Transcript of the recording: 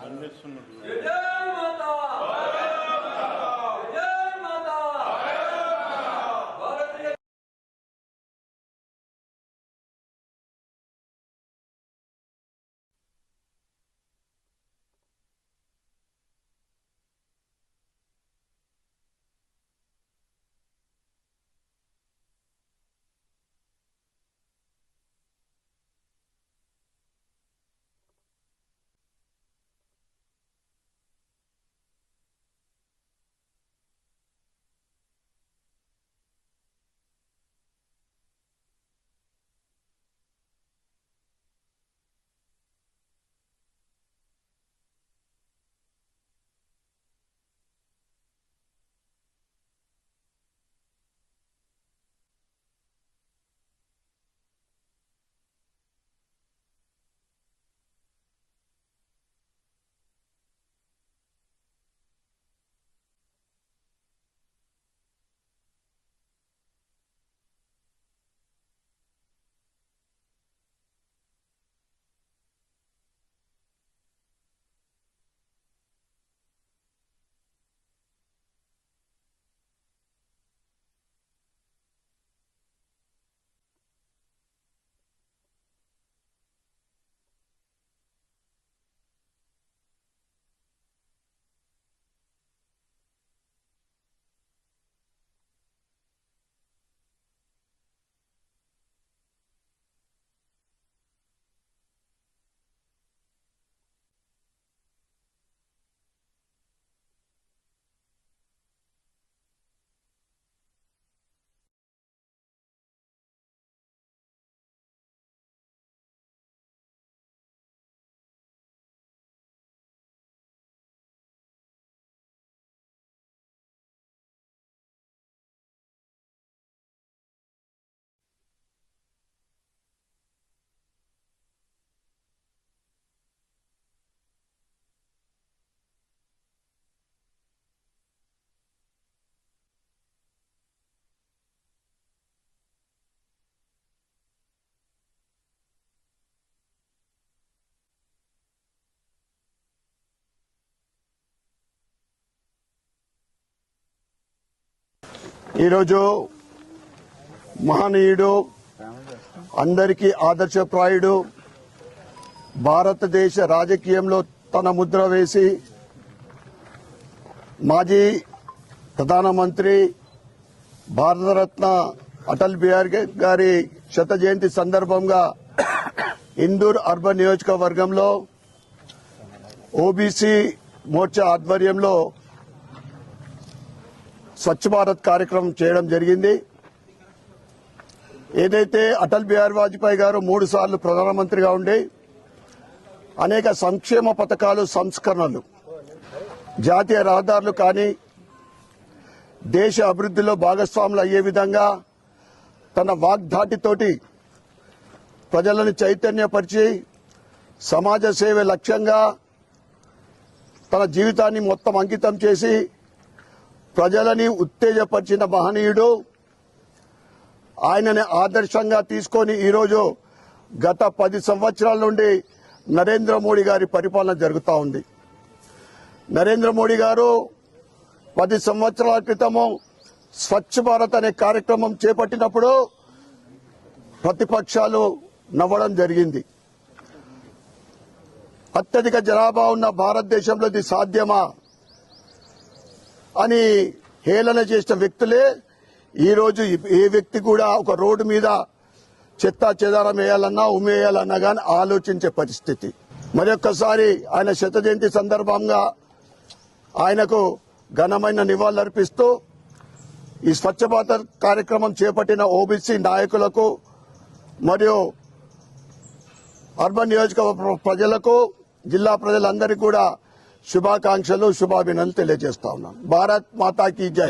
안내 손으로. ఈరోజు మహనీయుడు అందరికీ ఆదర్శప్రాయుడు భారతదేశ రాజకీయంలో తన ముద్ర వేసి మాజీ ప్రధానమంత్రి భారతరత్న అటల్ బిహారీ గారి శత జయంతి సందర్భంగా ఇందూర్ అర్బన్ నియోజకవర్గంలో ఓబీసీ మోర్చా ఆధ్వర్యంలో స్వచ్ఛ భారత్ కార్యక్రమం చేయడం జరిగింది. ఏదైతే అటల్ బిహారీ వాజ్పేయి గారు మూడు సార్లు ప్రధానమంత్రిగా ఉండి అనేక సంక్షేమ పథకాలు సంస్కరణలు జాతీయ రహదారులు కానీ దేశ అభివృద్ధిలో భాగస్వాములు అయ్యే విధంగా తన వాగ్దాటితోటి ప్రజలను చైతన్యపరిచి సమాజ సేవ లక్ష్యంగా తన జీవితాన్ని మొత్తం అంకితం చేసి ప్రజలని ఉత్తేజపరిచిన మహనీయుడు. ఆయనని ఆదర్శంగా తీసుకొని ఈరోజు గత పది సంవత్సరాల నుండి నరేంద్ర మోడీ గారి పరిపాలన జరుగుతూ ఉంది. నరేంద్ర మోడీ గారు పది సంవత్సరాల క్రితము స్వచ్ఛ భారత్ అనే కార్యక్రమం చేపట్టినప్పుడు ప్రతిపక్షాలు నవ్వడం జరిగింది. అత్యధిక జనాభా ఉన్న భారతదేశంలో ఇది సాధ్యమా? అని హేళన చేసిన వ్యక్తులే ఈ ఏ వ్యక్తి కూడా ఒక రోడ్డు మీద చెత్త చెదారం వేయాలన్నా ఉమ్మేయాలన్నా కానీ ఆలోచించే పరిస్థితి. మరొక్కసారి ఆయన శత జయంతి సందర్భంగా ఆయనకు ఘనమైన నివాళులర్పిస్తూ ఈ స్వచ్ఛ భారత్ కార్యక్రమం చేపట్టిన ఓబీసీ నాయకులకు మరియు అర్బన్ నియోజకవర్గ ప్రజలకు జిల్లా ప్రజలందరికీ కూడా శుభాకాంక్షలు శుభాభినందనలు తెలియజేస్తా ఉన్నాను భారత్ మాతాకి జై